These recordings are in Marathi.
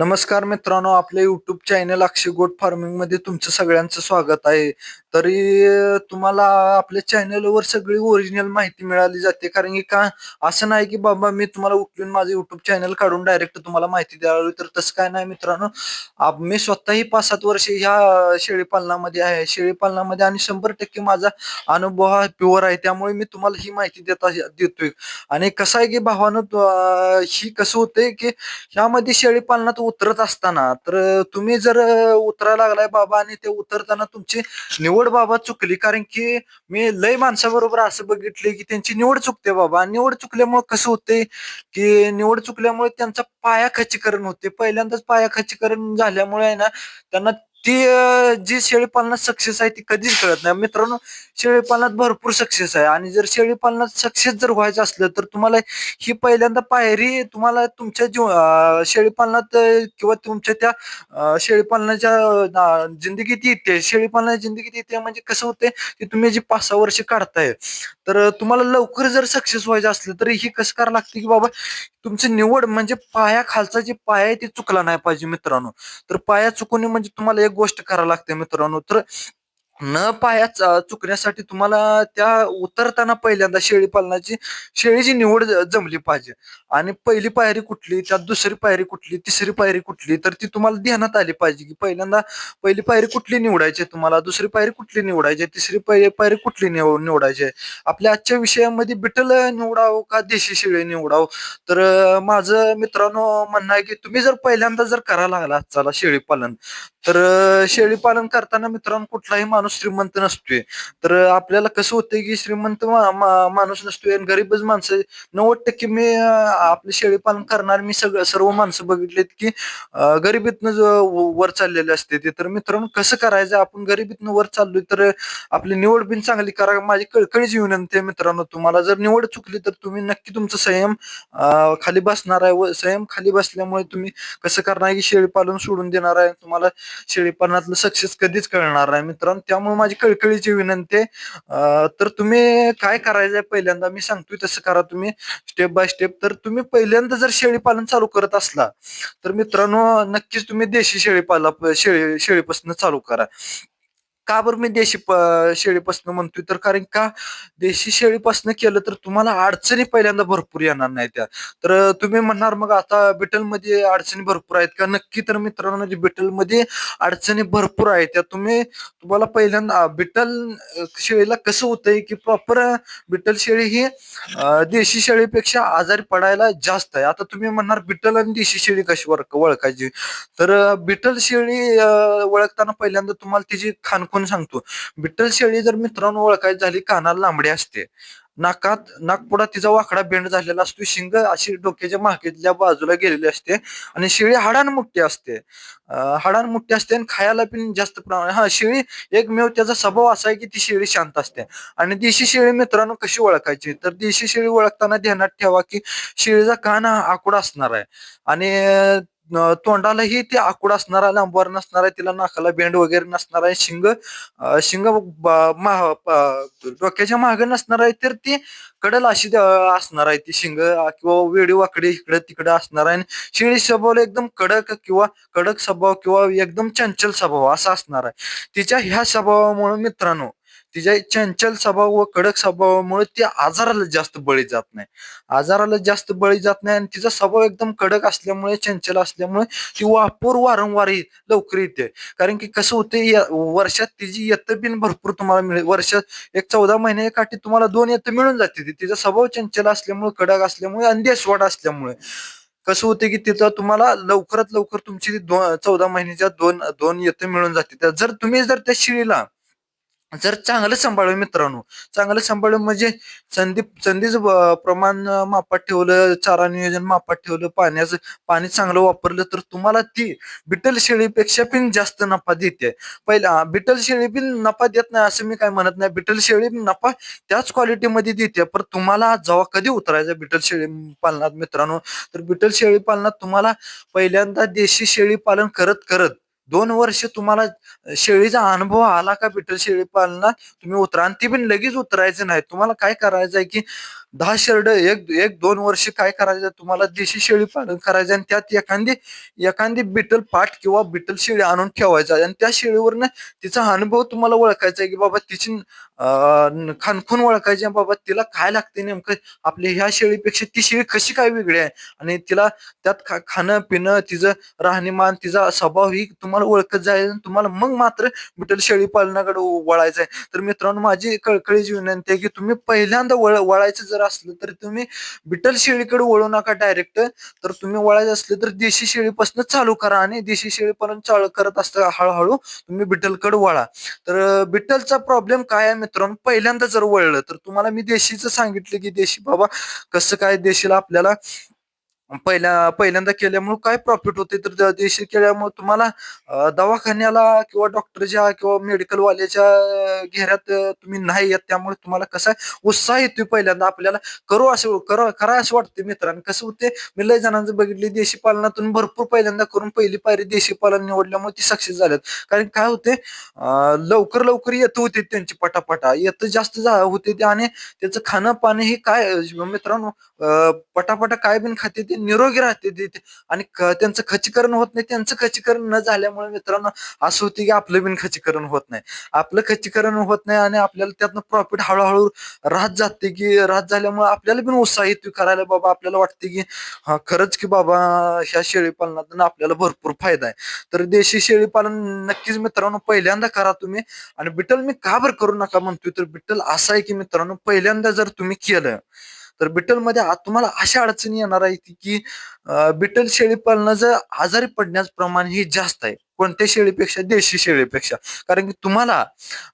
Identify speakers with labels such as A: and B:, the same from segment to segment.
A: नमस्कार मित्रांनो आपल्या युट्यूब चॅनल अक्षय गोट फार्मिंगमध्ये तुमचं सगळ्यांचं स्वागत आहे. तरी तुम्हाला आपल्या चॅनलवर सगळी ओरिजिनल माहिती मिळाली जाते. कारण की का असं नाही की बाबा मी तुम्हाला उठलून माझं युट्यूब चॅनल काढून डायरेक्ट तुम्हाला माहिती द्यावी तर तसं काय नाही मित्रांनो. मी स्वतःही पाच सात वर्ष ह्या शेळी पालनामध्ये आहे. शेळी पालनामध्ये आणि शंभर टक्के माझा अनुभव हा प्युअर आहे. त्यामुळे मी तुम्हाला ही माहिती देता देतोय. आणि कसं आहे की भावानं ही कसं होतंय की ह्यामध्ये शेळी पालनात उतरत असताना तर तुम्ही जर उतरायला लागलाय बाबा आणि ते उतरताना तुमची निवड बाबा चुकली. कारण की मी लय माणसाबरोबर असं बघितले की त्यांची निवड चुकते बाबा. निवड चुकल्यामुळे कसं होते की निवड चुकल्यामुळे त्यांचा पाया खचीकरण होते. पहिल्यांदाच पाया खचीकरण झाल्यामुळे आहे ना त्यांना ती अं, जी शेळी पालनात सक्सेस आहे ती कधीच कळत नाही. मित्रांनो शेळीपालनात भरपूर सक्सेस आहे. आणि जर शेळी पालनात सक्सेस जर व्हायचं असलं तर तुम्हाला ही पहिल्यांदा पायरी तुम्हाला तुमच्या जीव अं, शेळीपालनात अं, किंवा तुमच्या त्या अं, शेळीपालनाच्या अं, जिंदगीत येते. शेळीपालनाच्या जिंदगीत येते म्हणजे कसं होते की तुम्ही जी पाच सहा वर्ष काढताय तर तुम्हाला लवकर जर सक्सेस व्हायचं असलं तर ही कसं करावं लागते की बाबा तुमची निवड म्हणजे पाया खालचा जे पाया आहे ते चुकला नाही पाहिजे मित्रांनो. तर पाया चुकवणे म्हणजे तुम्हाला एक गोष्ट करावं लागते मित्रांनो. तर न पाया चुकण्यासाठी तुम्हाला त्या उतरताना पहिल्यांदा शेळी पालनाची शेळीची निवड जमली पाहिजे. आणि पहिली पायरी कुठली त्यात दुसरी पायरी कुठली तिसरी पायरी कुठली तर ती तुम्हाला ध्यानात आली पाहिजे की पहिल्यांदा पहिली पायरी कुठली निवडायची तुम्हाला दुसरी पायरी कुठली निवडायची तिसरी पायरी कुठली निव- निवडायची आपल्या आजच्या विषयामध्ये बिटल निवडावं का देशी शेळी निवडावं? तर माझं मित्रांनो म्हणणं आहे की तुम्ही जर पहिल्यांदा जर करायला लागला चला शेळी पालन तर शेळी पालन करताना मित्रांनो कुठलाही माणूस श्रीमंत नसतोय. तर आपल्याला कसं होतंय की श्रीमंत मा- मा- माणूस नसतोय आणि गरीबच माणसं नव्वद टक्के मी आपले शेळी पालन करणार मी सगळं सर्व माणसं बघितलेत की अं, गरिबीतनं वर चाललेले असते ते. तर मित्रांनो कसं करायचं? आपण गरिबीतनं वर चाललोय तर आपली निवड बिन चांगली करा. माझी कळकळीच विनंती आहे मित्रांनो तुम्हाला. जर निवड चुकली तर तुम्ही नक्की तुमचं संयम खाली बसणार आहे व संयम खाली बसल्यामुळे तुम्ही कसं करणार की शेळी पालन सोडून देणार आहे तुम्हाला शेळीपालनातलं सक्सेस कधीच कळणार नाही मित्रांनो. त्यामुळे माझी कळकळीची विनंती आहे. तर तुम्ही काय करायचंय पहिल्यांदा? मी सांगतोय तसं करा तुम्ही स्टेप बाय स्टेप तर तुम्ही पहिल्यांदा जर शेळी पालन चालू करत असला तर मित्रांनो नक्कीच तुम्ही देशी शेळी पाला शेळी शेळीपासून चालू करा. का बरं मी देशी प- शेळीपासून म्हणतोय? तर कारण का देशी शेळीपासून केलं तर तुम्हाला अडचणी पहिल्यांदा भरपूर येणार नाही त्या तर तुम्ही म्हणणार मग आता बिटलमध्ये अडचणी भरपूर आहेत का? नक्की तर मित्रांनो जे बिटलमध्ये अडचणी भरपूर आहेत त्या तुम्ही तुम्हाला पहिल्यांदा बिटल शेळीला कसं होतंय की प्रॉपर बिटल शेळी ही देशी शेळीपेक्षा आजारी पडायला जास्त आहे. आता तुम्ही म्हणणार बिटल आणि देशी शेळी कशी ओळखायची तर बिटल शेळी ओळखताना पहिल्यांदा तुम्हाला तिची खानखून सांगतो. बिटल शेळी जर मित्रांनो ओळखायची झाली कानाला लांबडी असते. नाकात नागपुडा तिचा वाकडा बेंड झालेला असतो. शिंग अशी डोक्याच्या मागेच्या बाजूला गेलेली असते आणि शेळी हाडान मोठी असते. हाडान मोठी असते आणि खायला पण जास्त प्रमाणात हा शेळी एकमेव त्याचा स्वभाव असा आहे की ती शेळी शांत असते. आणि देशी शेळी मित्रांनो कशी ओळखायची? तर देशी शेळी ओळखताना ध्यानात ठेवा की शेळीचा कान हा आकुडा असणार आहे. आणि तोंडालाही ते आकुड असणार आहे लांबवर नसणार आहे तिला नाकाला बेंड वगैरे नसणार आहे शिंग शिंग डोक्याच्या मागे नसणार आहे तर ती कडल अशी असणार आहे ती शिंग किंवा वेडी वाकडी इकडे तिकडे असणार आहे. आणि शेळी स्वभाव एकदम कडक किंवा कडक स्वभाव किंवा एकदम चंचल स्वभाव असा असणार आहे. तिच्या ह्या स्वभावामुळे मित्रांनो तिच्या चंचल स्वभाव व कडक स्वभावामुळे ती आजाराला जास्त बळी जात नाही. आजाराला जास्त बळी जात नाही आणि तिचा स्वभाव एकदम कडक असल्यामुळे चंचल असल्यामुळे ती वापर वारंवार लवकर येते. कारण की कसं होते या वर्षात तिची येतं बिन भरपूर तुम्हाला मिळेल. वर्षात एक चौदा महिने काठी तुम्हाला दोन येतं मिळून जाते. तिचा स्वभाव चंचल असल्यामुळे कडक असल्यामुळे आणि असल्यामुळे. कसं होते की तिथं तुम्हाला लवकरात लवकर तुमची चौदा महिन्याच्या दोन दोन येतं मिळून जाते. त्या जर तुम्ही जर त्या शिळीला जर चांगलं सांभाळलं मित्रांनो चांगलं सांभाळलं म्हणजे संधी संधीच प्रमाण मापात ठेवलं चारा नियोजन मापात ठेवलं पाण्याचं पाणी चांगलं वापरलं तर तुम्हाला ती बिटल शेळीपेक्षा पण जास्त नफा देते. पहिला बिटल शेळी पण नफा देत नाही असं मी काय म्हणत नाही. बिटल शेळी पण नफा त्याच क्वालिटीमध्ये देते पण तुम्हाला जेव्हा कधी उतरायचं बिटल शेळी पालनात मित्रांनो तर बिटल शेळी पालनात तुम्हाला पहिल्यांदा देशी शेळी पालन करत करत दोन वर्ष तुम्हाला शेळीचा अनुभव आला का? बिटल शेळी पालनात? तुम्ही उतरा. आणि ती पण लगेच उतरायचं नाही. तुम्हाला काय करायचं आहे की दहा शेरड एक एक दोन वर्ष काय करायचं? तुम्हाला देशी शेळी पालन करायचं आणि त्यात एखादी एखादी बिटल पाठ किंवा बिटल शेळी आणून ठेवायचा. आणि त्या शेळीवरनं तिचा अनुभव तुम्हाला ओळखायचा आहे की बाबा तिची खानखून ओळखायची बाबा तिला काय लागते नेमकं? आपली ह्या शेळीपेक्षा ती शेळी कशी काय वेगळी आहे? आणि तिला त्यात खा खाणं पिणं तिचं राहणीमान तिचा स्वभाव ही तुम्हाला ओळखत जाईल तुम्हाला मग मात्र बिटल शेळी पालनाकडे वळायचं आहे. तर मित्रांनो माझी कळकळीची विनंती आहे की तुम्ही पहिल्यांदा वळ वळायचं जर असलं तर तुम्ही बिटल शेळीकडे वळू नका डायरेक्ट तर तुम्ही वळायचं असलं तर देशी शेळीपासून चालू करा आणि देशी शेळीपर्यंत चालू करत असता हळूहळू तुम्ही बिटलकडे वळा. तर बिटलचा प्रॉब्लेम काय आहे मित्रांनो? पहिल्यांदा जर वळलं तर तुम्हाला मी देशीचं सांगितलं की देशी बाबा कसं काय देशीला आपल्याला पहिल्या पहिल्यांदा केल्यामुळे काय प्रॉफिट होते? तर त्या देशी केल्यामुळे तुम्हाला अं, दवाखान्याला किंवा डॉक्टरच्या किंवा मेडिकल वाल्याच्या घेऱ्यात अं, तुम्ही नाही येत. त्यामुळे तुम्हाला कसा उत्साह येतोय पहिल्यांदा. आपल्याला करू असं करा करा असं वाटते मित्रांनो. कसं होते मी लय जणांचं बघितले देशी पालनातून भरपूर पहिल्यांदा करून पहिली पायरी देशी पालन निवडल्यामुळे ती सक्सेस झाल्यात. कारण काय होते अं, लवकर लवकर येत होते त्यांची पटापटा. येत जास्त जा- होते ते आणि त्याचं खाणं पाणी हे काय अं, मित्रांनो पटापटा काय बिन खाते ते निरोगी राहते ते. आणि त्यांचं खचीकरण होत नाही. त्यांचं खचीकरण न झाल्यामुळे मित्रांनो असं होते की आपलं बिन खचीकरण होत नाही. आपलं खचीकरण होत नाही आणि आपल्याला त्यातनं प्रॉफिट हळूहळू राहत जाते की राहत झाल्यामुळे आपल्याला पण उत्साह येतो करायला बाबा आपल्याला वाटते की हा खरंच की बाबा ह्या शेळी पालनातून आपल्याला भरपूर फायदा आहे. तर देशी शेळी पालन नक्कीच मित्रांनो पहिल्यांदा करा तुम्ही. आणि बिटल मी का बरं करू नका म्हणतोय? तर बिटल असं आहे की मित्रांनो पहिल्यांदा जर तुम्ही केलं तर बिटलमध्ये तुम्हाला अशा अडचणी येणार आहे की बिटल शेळी पालनाचं आजारी पडण्याचं प्रमाण हे जास्त आहे कोणत्या शेळीपेक्षा? देशी शेळीपेक्षा. कारण की तुम्हाला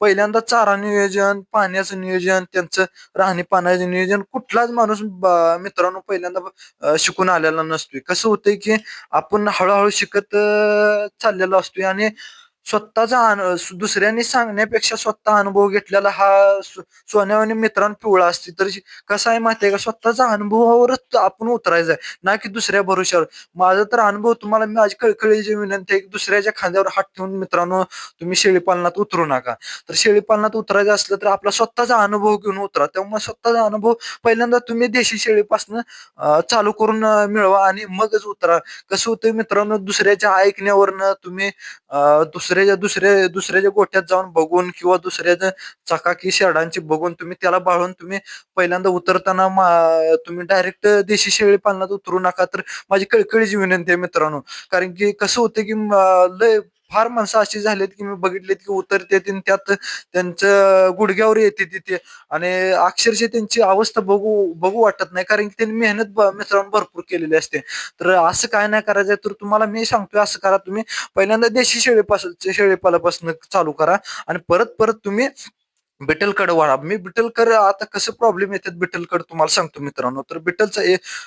A: पहिल्यांदा चारा नियोजन पाण्याचं नियोजन त्यांचं राहणी पाण्याचं नियोजन कुठलाच माणूस मित्रांनो पहिल्यांदा शिकून आलेला नसतोय. कसं होतंय की आपण हळूहळू शिकत चाललेलो असतोय आणि स्वतःचा दुसऱ्यांनी सांगण्यापेक्षा स्वतः अनुभव घेतलेला हा सोन्या आणि मित्रांनो पिवळा असते. तर कसं आहे माहिती आहे का? स्वतःचा अनुभवावरच आपण उतरायचं आहे. ना की दुसऱ्या भरोश्यावर. माझा तर अनुभव तुम्हाला मी आज कळकळीची विनंती आहे की दुसऱ्याच्या खांद्यावर हात ठेवून मित्रांनो तुम्ही शेळी पालनात उतरू नका. तर शेळी पालनात उतरायचं असलं तर आपला स्वतःचा अनुभव घेऊन उतरा. त्यामुळे स्वतःचा अनुभव पहिल्यांदा तुम्ही देशी शेळीपासून चालू करून मिळवा आणि मगच उतरा. कसं होतं मित्रांनो दुसऱ्याच्या ऐकण्यावरनं तुम्ही दुसऱ्या दुसऱ्याच्या दुसऱ्या दुसऱ्याच्या गोठ्यात जाऊन बघून किंवा दुसऱ्याच्या चकाकी शेडांची बघून तुम्ही त्याला बाळून तुम्ही पहिल्यांदा उतरताना तुम्ही डायरेक्ट देशी शेळी पालनात उतरू नका. तर माझी कळकळीची विनंती आहे मित्रांनो. कारण की कसं होतं की लय फार माणसं अशी झालीत की मी बघितलेत की उतरते त्यात त्यांचं गुडघ्यावर येते तिथे. आणि अक्षरशः त्यांची अवस्था बघू बघू वाटत नाही. कारण की त्यांनी मेहनत मित्रांनी मित्रांनो भरपूर केलेली असते. तर असं काय नाही करायचं तर तुम्हाला मी सांगतोय असं करा तुम्ही. पहिल्यांदा देशी शेळीपासून शेळीपालापासून चालू करा. आणि परत परत तुम्ही बिटलकडे वाढा. मी बिटलकर आता कसं प्रॉब्लेम येतात? बिटलकडे तुम्हाला सांगतो मित्रांनो. तर बिटलचा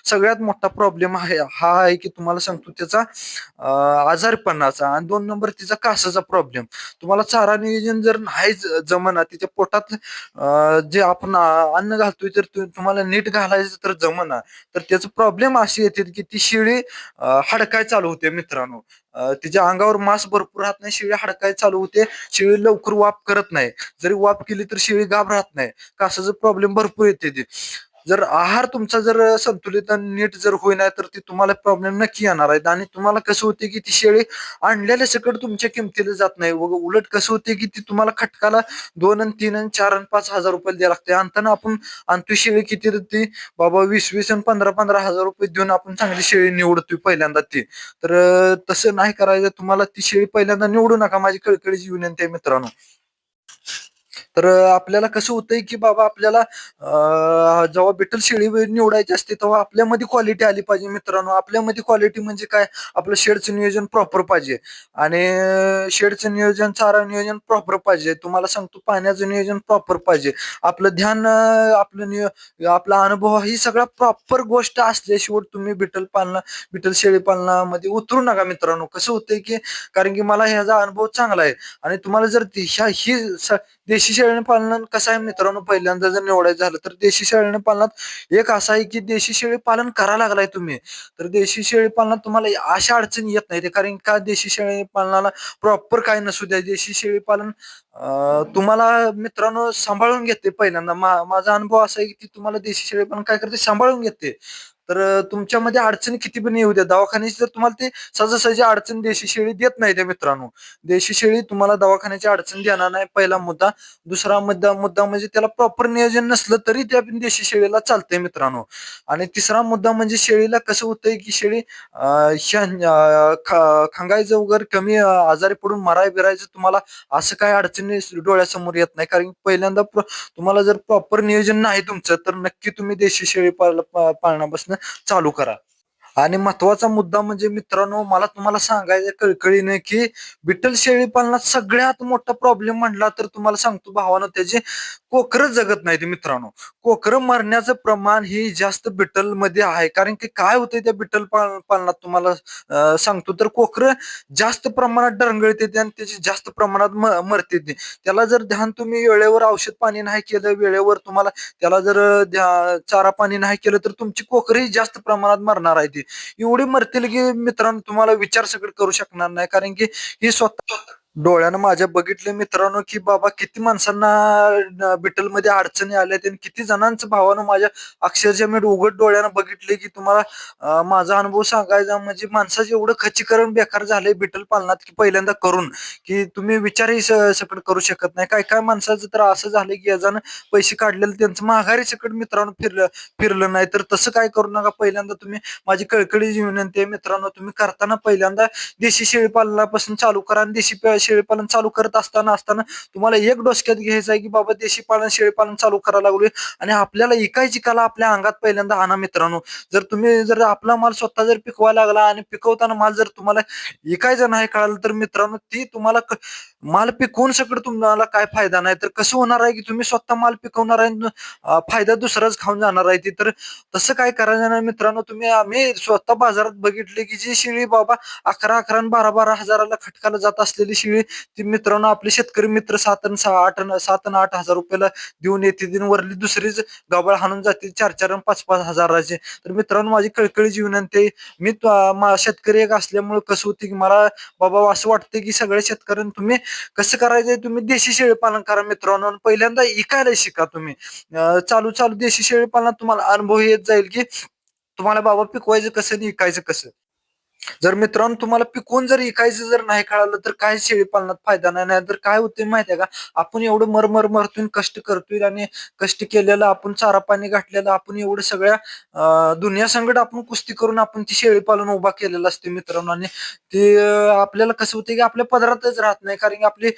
A: सगळ्यात मोठा प्रॉब्लेम आहे हा आहे की तुम्हाला सांगतो त्याचा आजारपणाचा आणि दोन नंबर तिचा कासाचा प्रॉब्लेम तुम्हाला चारा नियोजन जर नाही जमना तिच्या पोटात जे आपण अन्न घालतोय तर तुम्हाला नीट घालायचं तर जमना. तर त्याचा प्रॉब्लेम अशी येते की ती शिळी हडकाय चालू होते मित्रांनो. तिच्या अंगावर मांस भरपूर राहत नाही शिळी हाडकाय चालू होते शिळी लवकर वाप करत नाही. जरी वाप केली तर शेळी गाब राहत नाही. कासाचा प्रॉब्लेम भरपूर येते ते. जर आहार तुमचा जर संतुलित आणि नीट जर होईना तर ती तुम्हाला प्रॉब्लेम नक्की येणार आहेत. आणि तुम्हाला कसं होते की ती शेळी आणलेल्या सकट तुमच्या किमतीला जात नाही. व उलट कसं होते की ती तुम्हाला खटकाला दोन आणि तीन आणि चार आणि पाच हजार रुपये द्यायला लागते. आणताना आपण आणतोय शेळी किती तर ती बाबा वीस वीस आणि पंधरा पंधरा हजार रुपये देऊन आपण चांगली शेळी निवडतोय पहिल्यांदा ती. तर तसं नाही करायचं. तुम्हाला ती शेळी पहिल्यांदा निवडू नका माझी कळकळीची विनंती आहे मित्रांनो. तर आपल्याला कसं होतंय की बाबा आपल्याला जेव्हा बिटल शेळी निवडायची असते तेव्हा आपल्यामध्ये क्वालिटी आली पाहिजे मित्रांनो. आपल्यामध्ये क्वालिटी म्हणजे काय? आपलं शेडचं नियोजन प्रॉपर पाहिजे. आणि शेडचं नियोजन चारा नियोजन प्रॉपर पाहिजे. तुम्हाला सांगतो पाण्याचं नियोजन प्रॉपर पाहिजे. आपलं ध्यान आपलं नियो आपला अनुभव ही सगळा प्रॉपर गोष्ट असल्याशिवाय तुम्ही बिटल पालना बिटल शेळी पालनामध्ये उतरू नका मित्रांनो. कसं होतंय की कारण की मला ह्याचा अनुभव चांगला आहे. आणि तुम्हाला जर ह्या ही देशी शेळी पालन कसं आहे मित्रांनो? पहिल्यांदा जर निवडायचं झालं तर देशी शेळी पालनात एक असं आहे की देशी शेळी पालन करा लागलाय तुम्ही. तर देशी शेळी पालनात तुम्हाला अशा अडचणी येत नाही कारण का देशी शेळी पालनाला प्रॉपर काय नसू द्या. देशी शेळी पालन तुम्हाला मित्रांनो सांभाळून घेते पहिल्यांदा. माझा अनुभव असा आहे की तुम्हाला देशी शेळी पालन काय करते? सांभाळून घेते. तर तुमच्यामध्ये अडचणी किती पण येऊ द्या. दवाखान्याची जर तुम्हाला ते सहजासहजी अडचण देशी शेळी देत नाही त्या मित्रांनो. देशी शेळी तुम्हाला दवाखान्याची अडचण देणार नाही. पहिला मुद्दा. दुसरा मुद्दा मुद्दा म्हणजे त्याला प्रॉपर नियोजन नसलं तरी त्या देशी शेळीला चालतंय मित्रांनो. आणि तिसरा मुद्दा म्हणजे शेळीला कसं होतंय की शेळी श- खंगायचं वगैरे कमी आजारी पडून मराय बिरायचं तुम्हाला असं काय अडचणी डोळ्यासमोर येत नाही. कारण पहिल्यांदा तुम्हाला जर प्रॉपर नियोजन नाही तुमचं तर नक्की तुम्ही देशी शेळी पाल पाळण्यापासून चालू करा. आणि महत्त्वाचा मुद्दा म्हणजे मित्रांनो मला तुम्हाला सांगायचं कळकळीने की विठ्ठल शेळी पालनात सगळ्यात मोठा प्रॉब्लेम म्हणला तर तुम्हाला सांगतो भावानं त्याचे कोकरं जगत नाहीत मित्रांनो. कोकर मरण्याचं प्रमाण ही जास्त बिटलमध्ये आहे. कारण की काय होते त्या बिटल पालनात तुम्हाला सांगतो तर कोकरं जास्त प्रमाणात डरंगळते आणि त्याची जास्त प्रमाणात मरते त्याला जर ध्यान तुम्ही वेळेवर औषध पाणी नाही केलं वेळेवर तुम्हाला त्याला जर ध्या- चारा पाणी नाही केलं तर तुमची कोकरही जास्त प्रमाणात मरणार आहे ती. एवढी मरतील की मित्रांनो तुम्हाला विचार सगळं करू शकणार नाही. कारण की ही स्वतः डोळ्यानं माझ्या बघितलं मित्रांनो की बाबा किती माणसांना बिटलमध्ये अडचणी आल्या आणि किती जणांचं भावानं माझ्या अक्षरशः मी उघड डोळ्यानं बघितले की तुम्हाला माझा अनुभव सांगायचा म्हणजे माणसाचं एवढं खच्चीकरण बेकार झालंय बिटल पालनात की पहिल्यांदा करून की तुम्ही विचारही सकट करू शकत नाही. काय काय माणसाचं तर असं झालंय की याजानं पैसे काढलेले त्यांचं माघारी सकट मित्रांनो फिरलं फिरलं नाही. तर तसं काय करू नका. पहिल्यांदा तुम्ही माझी कळकळीची विनंती आहे मित्रांनो तुम्ही करताना पहिल्यांदा देशी शेळी पालनापासून चालू करा आणि देशी शेळीपालन चालू करत असताना असताना तुम्हाला एक डोसक्यात घ्यायचं आहे की बाबा देशी पालन शेळीपालन चालू करायला लागलोय. आणि आपल्याला इकायची कला आपल्या अंगात पहिल्यांदा आणा मित्रांनो. जर तुम्ही जर आपला माल स्वतः जर पिकवायला लागला आणि पिकवताना माल जर तुम्हाला इकायचा नाही कळालं तर मित्रांनो ती तुम्हाला माल पिकवून सगळं तुम्हाला काय फायदा नाही. तर कसं होणार आहे की तुम्ही स्वतः माल पिकवणार आहे फायदा दुसराच खाऊन जाणार आहे ती. तर तसं काय करायचं नाही मित्रांनो तुम्ही आम्ही स्वतः बाजारात बघितले की जी शिळी बाबा अकरा अकरा आणि बारा बारा हजाराला खटकाला जात असलेली शिळी ती मित्रांनो आपले शेतकरी मित्र सात आणि सहा आठ सात आणि आठ हजार रुपयाला देऊन येते. दिन वरली दुसरीच गबाळ हाणून जाते चार चार आणि पाच पाच हजाराचे. तर मित्रांनो माझी कळकळी जीवन आहे मी मा- शेतकरी एक असल्यामुळे कसं होते की मला बाबा असं वाटतं की सगळ्या शेतकऱ्यांनी तुम्ही कसं करायचंय तुम्ही? देशी शेळी पालन करा मित्रांनो. पहिल्यांदा इकायला शिका तुम्ही. चालू चालू देशी शेळी पालनात तुम्हाला अनुभव येत जाईल की तुम्हाला बाबा पिकवायचं कसं आणि इकायचं कसं. जर मित्रांनो तुम्हाला पिकवून जर इकायचं जर नाही कळालं तर काय शेळी पालनात फायदा नाही नाही तर काय होते माहितीये का? आपण एवढं मरमर मरतोय कष्ट करतोय आणि कष्ट केलेलं आपण चारा पाणी घातलेलं आपण एवढं सगळ्या दुनिया संकट आपण कुस्ती करून आपण ती शेळी पालन उभा केलेला असते मित्रांनो. आणि ते आपल्याला कसं होतं की आपल्या पदरातच राहत नाही कारण की आपली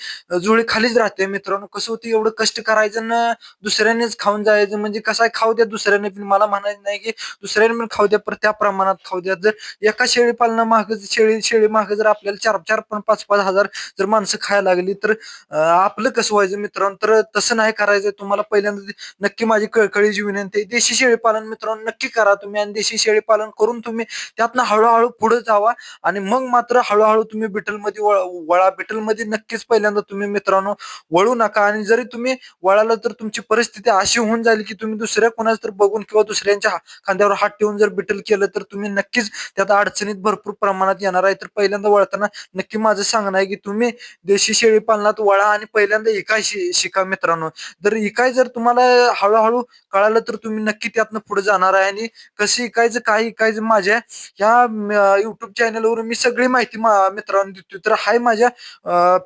A: जुळी खालीच राहते मित्रांनो. कसं होतं एवढं कष्ट करायचं ना दुसऱ्यानेच खाऊन जायचं. म्हणजे कसं खाऊ द्या दुसऱ्याने पण मला म्हणायचं नाही की दुसऱ्याने पण खाऊ द्या पण त्या प्रमाणात खाऊ द्या. जर एका शेळी पालन माग शेळी शेळी माग जर आपल्याला चार चार पण पाच पाच हजार जर माणसं खायला लागली तर आपलं कसं व्हायचं मित्रांनो? तर तसं नाही करायचं. तुम्हाला पहिल्यांदा नक्की माझी कळकळीची विनंती आहे देशी शेळी पालन मित्रांनो नक्की करा तुम्ही आणि देशी शेळी पालन करून तुम्ही त्यातनं हळूहळू पुढे जावा आणि मग मात्र हळूहळू तुम्ही बिटलमध्ये वळा बिटलमध्ये नक्कीच पहिल्यांदा तुम्ही मित्रांनो वळू नका आणि जरी तुम्ही वळाला तर तुमची परिस्थिती अशी होऊन जाईल की तुम्ही दुसऱ्या कोणाच तर बघून किंवा दुसऱ्यांच्या खांद्यावर हात ठेवून जर बिटल केलं तर तुम्ही नक्कीच त्यात अडचणीत भरपूर प्रमाणात येणार आहे. तर पहिल्यांदा वळताना नक्की माझं सांगणं आहे की तुम्ही देशी शेळी पालनात वळा आणि पहिल्यांदा इकाय शिका मित्रांनो. जर इकाय जर तुम्हाला हळूहळू कळालं तर तुम्ही नक्की त्यातनं पुढे जाणार आहे. आणि कशी इकायचं काय इकायचं माझ्या ह्या युट्यूब चॅनलवर मी सगळी माहिती मित्रांनो देतोय. तर हाय माझ्या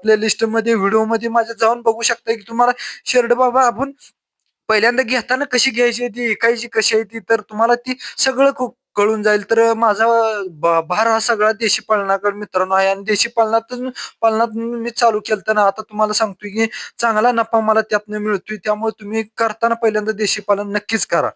A: प्लेलिस्टमध्ये व्हिडिओमध्ये माझ्या जाऊन बघू शकता की तुम्हाला शेरड बाबा आपण पहिल्यांदा घेताना कशी घ्यायची आहे ती ऐकायची कशी आहे ती तर तुम्हाला ती सगळं खूप कळून जाईल. तर माझा भार हा सगळा देशी पालनाकडे मित्रांनो आहे. आणि देशी पालनातून पालनात मी चालू केलं ना आता तुम्हाला सांगतोय की चांगला नफा मला त्यातनं मिळतोय. त्यामुळे तुम्ही करताना पहिल्यांदा देशी पालन नक्कीच करा.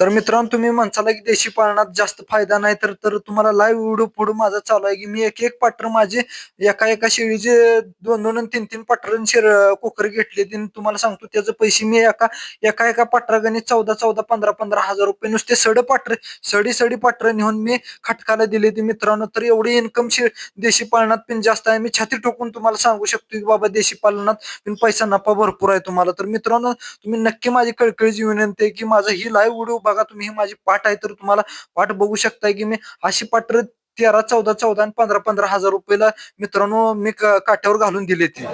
A: तर मित्रांनो तुम्ही म्हणसाला की देशी पालनात जास्त फायदा नाही तर तर तुम्हाला लाईव्ह व्हिडिओ पुढे माझा चालू आहे की मी एक एक पाटर माझे एका एका शेळीचे दोन दोन तीन तीन पाटर शेर कोकर घेतले तीन तुम्हाला सांगतो त्याचे पैसे मी एका एका एका पाटरागाने चौदा चौदा पंधरा पंधरा हजार रुपये नुसते सड पाटर सडी सडी पाटर नेऊन मी खटकाला दिले ते मित्रांनो तर एवढी इन्कम शे देशी पालनात पण जास्त आहे. मी छाती ठोकून तुम्हाला सांगू शकतो की बाबा देशी पालनात पण पैसा नफा भरपूर आहे तुम्हाला. तर मित्रांनो तुम्ही नक्की माझी कळकळीची विनंती आहे की माझा ही लाईव्ह व्हिडिओ बघा तुम्ही ही माझी पाठ आहे तर तुम्हाला पाठ बघू शकताय की मी अशी पाठ तेरा चौदा चौदा आणि पंधरा पंधरा हजार रुपयाला मित्रांनो मी काठ्यावर घालून दिले ती.